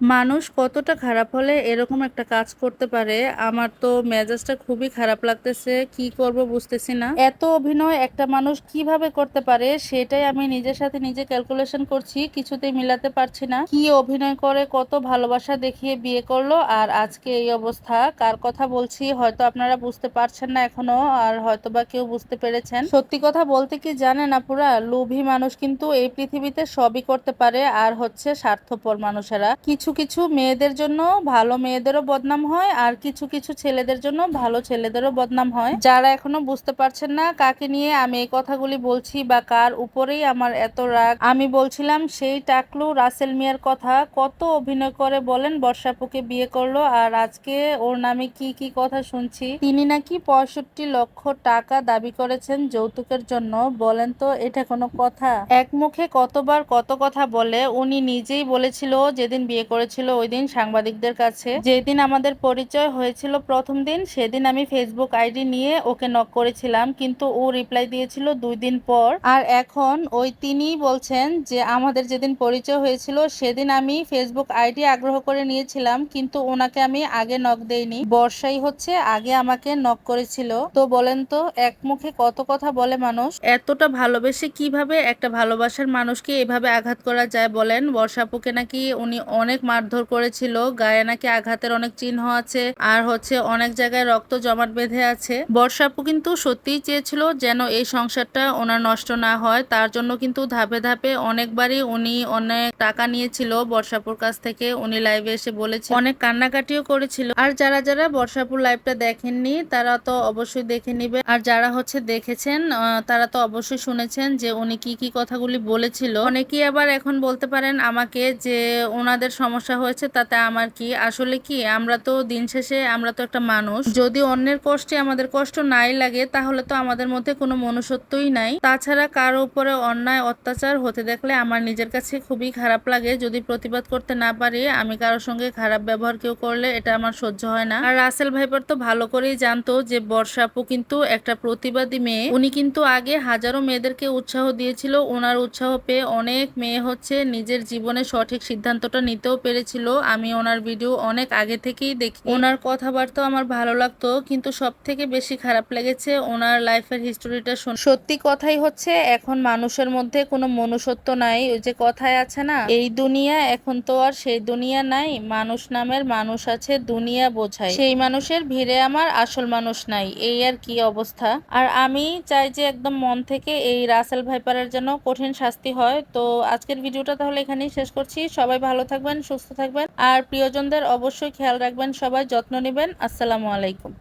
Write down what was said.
মানুষ কতটা খারাপ হলে এরকম একটা কাজ করতে পারে? আমার তো মেজাজটা খুবই খারাপ লাগতেছে। কি করব বুঝতেছি না। এত অভিনয় একটা মানুষ কীভাবে করতে পারে সেটাই আমি নিজের সাথে নিজে ক্যালকুলেশন করছি, কিছুতেই মিলাতে পারছি না। কি অভিনয় করে, কত ভালোবাসা দেখিয়ে বিয়ে করল আর আজকে এই অবস্থা? কার কথা বলছি হয়তো আপনারা বুঝতে পারছেন না এখনও আর হয়তো বা কেউ বুঝতে পেরেছেন। সত্যি কথা বলতে কি জানেন আপুরা? লোভী মানুষ কিন্তু এই পৃথিবীতে সবই করতে পারে আর হচ্ছে স্বার্থপর মানুষেরা। কিছু কিছু কিছু মেয়েদের জন্য ভালো মেয়েদেরও বদনাম হয়, আর কিছু কিছু ছেলেদের জন্য ভালো ছেলেদেরও বদনাম হয়। যারা এখনও বুঝতে পারছেন না কাকে নিয়ে আমি এই কথাগুলি বলছি বা কার উপরেই আমার এত রাগ, আমি বলছিলাম সেই টাকলু রাসেল মিয়ার কথা, কত অভিনয় করে বলেন বর্ষাপুকে বিয়ে করল, আর আজকে ওর নামে কি কি কথা শুনছি। তিনি নাকি পঁয়ষট্টি লক্ষ টাকা দাবি করেছেন যৌতুকের জন্য, বলেন তো এটা কোনো কথা? এক মুখে কতবার কত কথা বলে, উনি নিজেই বলেছিল যেদিন বিয়ে করে করেছিল ওই দিন সাংবাদিকদের কাছে। যেদিন আমাদের পরিচয় হয়েছিল প্রথম দিন, সেদিন আমি ফেসবুক আইডি নিয়ে ওকে নক করেছিলাম, কিন্তু ও রিপ্লাই দিয়েছিল দুই দিন পর। আর এখন ওই তিনিই বলছেন যে আমাদের যেদিন পরিচয় হয়েছিল, সেদিন আমি ফেসবুক আইডি আগ্রহ করে নিয়েছিলাম, কিন্তু ওনাকে আমি আগে নক দেইনি। বর্ষাই হচ্ছে, আগে আমাকে নক করেছিল। তো বলেন তো এক মুখে কত কথা বলে মানুষ? এতটা ভালোবেসে কীভাবে একটা ভালোবাসার মানুষকে এভাবে আঘাত করা যায় বলেন? বর্ষাপুকে নাকি উনি অনেক মারধর করেছিল। গায়ে নাকি আঘাতের অনেক চিহ্ন আছে আর হচ্ছে অনেক জায়গায় রক্ত জমাট বেঁধে আছে। বর্ষাপু কিন্তু সত্যিই চেয়েছিল যেন এই সংসারটা ওনার নষ্ট না হয়। তার জন্য কিন্তু ধাপে ধাপে অনেকবারই উনি অনেক টাকা নিয়েছিল বর্ষাপুর কাছ থেকে। উনি লাইভে এসে বলেছে, অনেক কান্নাকাটিও করেছিল। আর যারা যারা বর্ষাপুর লাইভটা দেখেননি, তারা তো অবশ্যই দেখে নিবে। আর যারা হচ্ছে দেখেছেন তারা তো অবশ্যই শুনেছেন যে উনি কি কি কথাগুলি বলেছিল। অনেকেই আবার এখন বলতে পারেন আমাকে যে ওনাদের সমস্যা সমস্যা হয়েছে তাতে আমার কি? আসলে কি, আমরা তো দিন শেষে, আমরা তো একটা মানুষ। যদি অন্যের কষ্টে আমাদের কষ্ট নাই লাগে, তাহলে তো আমাদের মধ্যে কোনো মনুষ্যত্বই নাই। তাছাড়া কারও উপরে অন্যায়, অত্যাচার হতে দেখলে আমার নিজের কাছে খুবই খারাপ লাগে। যদি প্রতিবাদ করতে না পারি, আমি কারোর সঙ্গে খারাপ ব্যবহার কেউ করলে এটা আমার সহ্য হয় না। আর রাসেল ভাইপার তো ভালো করেই জানতো যে বর্ষাপু কিন্তু একটা প্রতিবাদী মেয়ে। উনি কিন্তু আগে হাজারো মেয়েদেরকে উৎসাহ দিয়েছিল। ওনার উৎসাহ পেয়ে অনেক মেয়ে হচ্ছে নিজের জীবনে সঠিক সিদ্ধান্তটা নিতেও পেরেছিল। আমি ওনার ভিডিও অনেক আগে থেকেই দেখি। ওনার কথাবার্তা আমার ভালো লাগতো, কিন্তু সব থেকে বেশি খারাপ লেগেছে ওনার লাইফের হিস্টোরিটা সত্যি কথাই হচ্ছে, এখন মানুষের মধ্যে কোনো মনুষ্যত্ব নাই, ওই যে কথায় আছে না, এই দুনিয়া, এখন তো আর সেই দুনিয়া নাই, মানুষ নামের মানুষ আছে দুনিয়া বোঝায়। সেই মানুষের ভিড়ে আমার আসল মানুষ নাই, এই আর কি অবস্থা। আর আমি চাই যে একদম মন থেকে এই রাসেল ভাইপারের জন্য কঠিন শাস্তি হয়। তো আজকের ভিডিওটা তাহলে এখানেই শেষ করছি। সবাই ভালো থাকবেন সুস্থ থাকবেন। আর প্রিয়জনদের অবশ্যই খেয়াল রাখবেন সবাই যত্ন নেবেন। আসসালামু আলাইকুম।